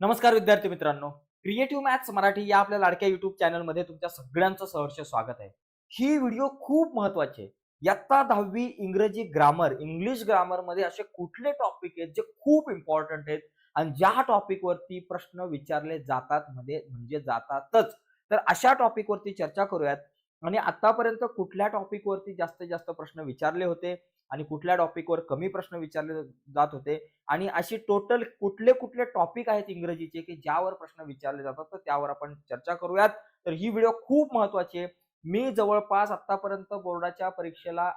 नमस्कार विद्यार्थी मित्रांनो. क्रिएटिव्ह मॅथ्स मराठी या आपल्या लाडक्या युट्यूब चॅनलमध्ये तुमच्या सगळ्यांचं सहर्ष स्वागत आहे. ही व्हिडिओ खूप महत्वाची आहे. इयत्ता दहावी इंग्रजी ग्रामर इंग्लिश ग्रामरमध्ये असे कुठले टॉपिक आहेत जे खूप इम्पॉर्टंट आहेत आणि ज्या टॉपिकवरती प्रश्न विचारले जातात मध्ये म्हणजे जातातच. तर अशा टॉपिकवरती चर्चा करूयात. आणि आतापर्यंत कुठल्या टॉपिकवरती जास्तीत जास्त प्रश्न विचारले होते? आणि कुठल्या टॉपिकवर कमी प्रश्न विचारले जात होते. आणि अशी टोटल कुठले कुठले टॉपिक आहेत इंग्रजीचे की ज्यावर प्रश्न विचारले जातात तर त्यावर आपण चर्चा करूयात. तर ही व्हिडिओ खूप महत्वाची आहे. मी जवळपास आतापर्यंत बोर्डाच्या परीक्षेला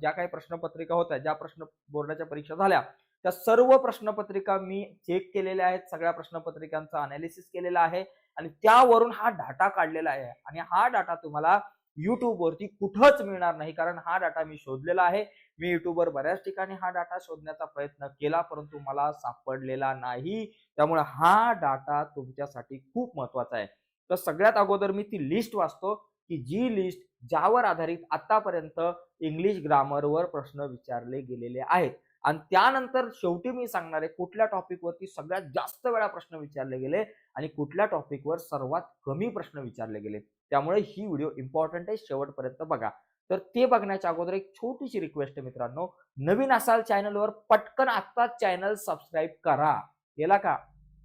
ज्या काही प्रश्नपत्रिका होत्या ज्या प्रश्न बोर्डाच्या परीक्षा झाल्या त्या सर्व प्रश्नपत्रिका मी चेक केलेल्या आहेत. सगळ्या प्रश्नपत्रिकांचं अनालिसिस केलेलं आहे. आणि त्यावरून हा डाटा काढलेला आहे. आणि हा डाटा तुम्हाला युट्यूबवरती कुठंच मिळणार नाही. कारण हा डाटा मी शोधलेला आहे. मी युट्यूबवर बऱ्याच ठिकाणी हा डाटा शोधण्याचा प्रयत्न केला परंतु मला सापडलेला नाही. त्यामुळे हा डाटा तुमच्यासाठी खूप महत्त्वाचा आहे. तर सगळ्यात अगोदर मी ती लिस्ट वाचतो की जी लिस्ट ज्यावर आधारित आतापर्यंत इंग्लिश ग्रामरवर प्रश्न विचारले गेलेले आहेत. आणि त्यानंतर शेवटी मी सांगणार आहे कुठल्या टॉपिकवरती सगळ्यात जास्त वेळा प्रश्न विचारले गेले आणि कुठल्या टॉपिकवर सर्वात कमी प्रश्न विचारले गेले. त्यामुळे ही व्हिडिओ इम्पॉर्टंट आहे शेवटपर्यंत बघा. तर ते बघण्याच्या अगोदर एक छोटीशी रिक्वेस्ट आहे मित्रांनो. नवीन असाल चॅनलवर पटकन आत्ताच चॅनल सबस्क्राईब करा. केला का?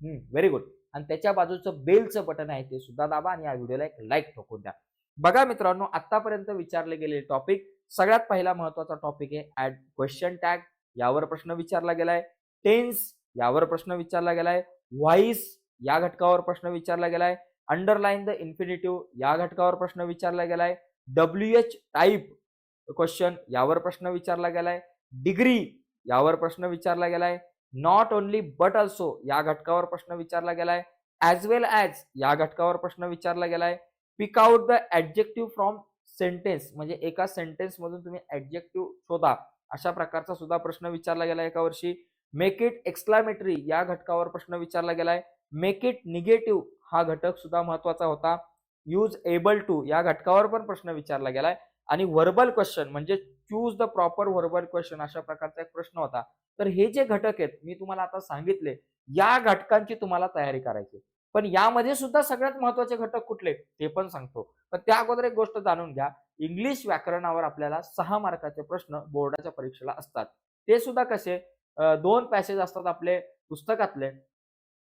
व्हेरी गुड आणि त्याच्या बाजूचं बेलचं बटन आहे ते सुद्धा दाबा आणि या व्हिडिओला एक लाईक ठोकून द्या. बघा मित्रांनो आतापर्यंत विचारले गेलेले टॉपिक सगळ्यात पहिला महत्त्वाचा टॉपिक आहे ऍड क्वेश्चन टॅग यावर प्रश्न विचारला गेलाय. टेन्स यावर प्रश्न विचारला गेलाय. व्हॉइस या घटकावर प्रश्न विचारला गेलाय. अंडरलाईन द इन्फिनिटिव्ह या घटकावर प्रश्न विचारला गेलाय. डब्ल्यू एच टाईप क्वेश्चन यावर प्रश्न विचारला गेलाय. डिग्री यावर प्रश्न विचारला गेलाय. नॉट ओनली बट ऑल्सो या घटकावर प्रश्न विचारला गेलाय. ॲज वेल ॲज या घटकावर प्रश्न विचारला गेलाय. Pick out the adjective from sentence म्हणजे एका सेंटेन्समधून तुम्ही ऍडजेक्टिव्ह शोधा. अशा प्रकारचा सुद्धा प्रश्न विचारला गेला एका वर्षी. मेक इट एक्सक्लामेटरी या घटकावर प्रश्न विचारला गेलाय. मेक इट निगेटिव्ह हा घटक सुद्धा महत्त्वाचा होता. यूज एबल टू या घटकावर पण प्रश्न विचारला गेलाय. आणि व्हर्बल क्वेश्चन म्हणजे choose the proper verbal question अशा प्रकारचा एक प्रश्न होता. तर हे जे घटक आहेत मी तुम्हाला आता सांगितले या घटकांची तुम्हाला तयारी करायची. पण यामध्ये सुद्धा सगळ्यात महत्त्वाचे घटक कुठले? ते पण सांगतो. पण त्या अगोदर एक गोष्ट जाणून घ्या. इंग्लिश व्याकरणावर आपल्याला सहा मार्काचे प्रश्न बोर्डाच्या परीक्षेला असतात. ते सुद्धा कसे? दोन पॅसेज असतात आपले पुस्तकातले.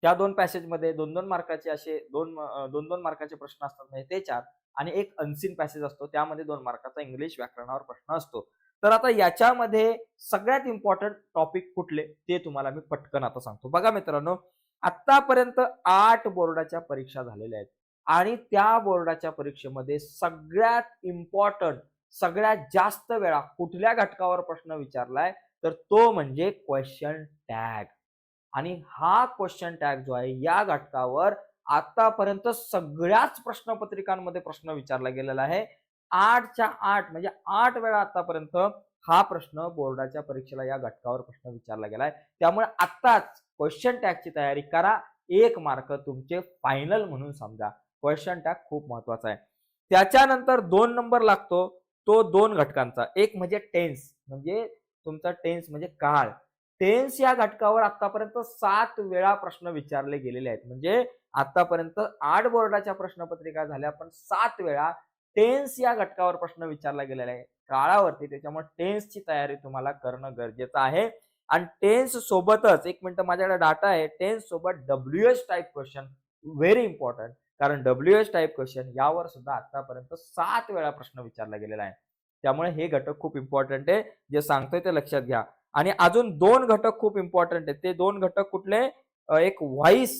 त्या दोन पॅसेजमध्ये दोन दोन मार्काचे असे दोन दोन दोन मार्काचे प्रश्न असतात म्हणजे ते चार आणि एक अनसिन पॅसेज असतो. त्यामध्ये दोन मार्काचा इंग्लिश व्याकरणावर प्रश्न असतो. तर आता याच्यामध्ये सगळ्यात इम्पॉर्टंट टॉपिक कुठले? ते तुम्हाला मी पटकन आता सांगतो. बघा मित्रांनो आतापर्यंत आठ बोर्डाच्या परीक्षा झालेल्या आहेत. आणि त्या बोर्डाच्या परीक्षेमध्ये सगळ्यात इम्पॉर्टंट सगळ्यात जास्त वेळा कुठल्या घटकावर प्रश्न विचारलाय तर तो म्हणजे क्वेश्चन टॅग आणि हा क्वेश्चन टॅग जो आहे या घटकावर आतापर्यंत सगळ्याच प्रश्नपत्रिकांमध्ये प्रश्न विचारला गेलेला आहे. आठच्या आठ म्हणजे आठ वेळा आतापर्यंत हा प्रश्न बोर्डाच्या परीक्षेला या घटकावर प्रश्न विचारला गेला आहे त्यामुळे आत्ताच क्वेश्चन टॅगची तयारी करा. एक मार्क तुमचे फायनल म्हणून समजा. क्वेश्चन टॅग खूप महत्त्वाचा आहे. त्याच्यानंतर दोन नंबर लागतो तो दोन घटकांचा. एक म्हणजे टेन्स म्हणजे तुमचा टेन्स म्हणजे काळ. टेन्स या घटकावर आतापर्यंत सात वेळा प्रश्न विचारले गेलेले आहेत. म्हणजे आतापर्यंत आठ बोर्डाच्या प्रश्नपत्रिका झाल्या पण सात वेळा टेन्स या घटकावर प्रश्न विचारला गेलेला आहे. काळावरती त्याच्यामुळे टेन्सची तयारी तुम्हाला करणं गरजेचं आहे. आणि टेन्स सोबतच एक मिनिट माझ्याकडे डाटा आहे. टेन्स सोबत W H type question very important कारण डब्ल्यू एच टाईप क्वेश्चन यावर सुद्धा आतापर्यंत सात वेळा प्रश्न विचारला गेलेला आहे. त्यामुळे हे घटक खूप इम्पॉर्टंट आहे. जे सांगतोय ते लक्षात घ्या. आणि अजून दोन घटक खूप इम्पॉर्टंट आहेत. ते दोन घटक कुठले? एक व्हॉइस.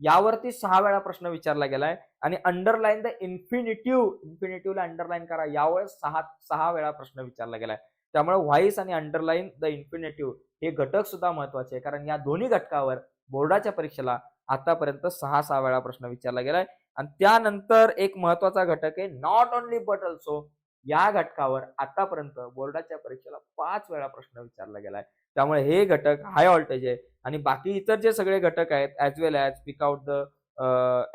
यावरती सहा वेळा प्रश्न विचारला गेलाय. आणि अंडरलाईन द इन्फिनिटिव्ह इन्फिनिटिव्हला अंडरलाईन करा. यावर सहा सहा वेळा प्रश्न विचारला गेलाय. त्यामुळे व्हॉइस आणि अंडरलाईन द इन्फिनिटिव्ह हे घटक सुद्धा महत्त्वाचे आहे. कारण या दोन्ही घटकावर बोर्डाच्या परीक्षेला आतापर्यंत सहा सहा वेळा प्रश्न विचारला गेलाय. आणि त्यानंतर एक महत्त्वाचा घटक आहे नॉट ओनली बट ऑल्सो या घटकावर आतापर्यंत बोर्डाच्या परीक्षेला पाच वेळा प्रश्न विचारला गेलाय. त्यामुळे हे घटक हाय ऑल्टेज आहे आणि बाकी इतर जे सगळे घटक आहेत as well as pick out the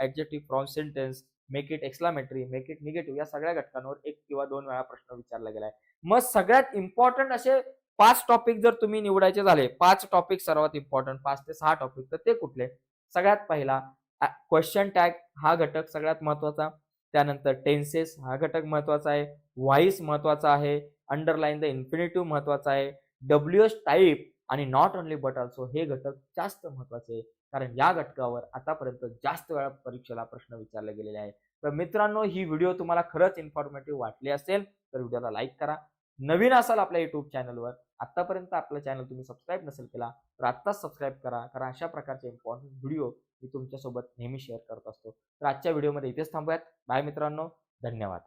adjective from sentence make it exclamatory make it negative या सगळ्या घटकांवर एक किंवा दोन वेळा प्रश्न विचारला गेलाय. मग सगळ्यात इम्पॉर्टंट असे पाच टॉपिक जर तुम्ही निवडायचे झाले पाच टॉपिक सर्वात इम्पॉर्टंट पाच ते सहा टॉपिक तर ते कुठले? सगळ्यात पहिला क्वेश्चन टॅग हा घटक सगळ्यात महत्त्वाचा. त्यानंतर टेन्सेस हा घटक महत्त्वाचा आहे. व्हॉइस महत्त्वाचा आहे. अंडरलाईन द इन्फिनिटिव्ह महत्त्वाचा आहे. डब्ल्यू एस टाईप आणि नॉट ओनली बट ऑल्सो हे घटक जास्त महत्त्वाचे. आहे कारण या घटकावर आतापर्यंत जास्त वेळा परीक्षेला प्रश्न विचारले गेलेले आहे तर मित्रांनो ही व्हिडिओ तुम्हाला खरंच इन्फॉर्मेटिव्ह वाटली असेल तर व्हिडिओला लाईक करा. नवीन असाल आपल्या युट्यूब चॅनलवर आतापर्यंत आपलं चॅनल तुम्ही सबस्क्राईब नसेल केला तर आत्ताच सबस्क्राईब करा कारण अशा प्रकारचे इम्पॉर्टंट व्हिडिओ मी तुमच्यासोबत नेहमी शेअर करत असतो. तर आजच्या व्हिडिओमध्ये इथेच थांबूयात. बाय मित्रांनो. धन्यवाद.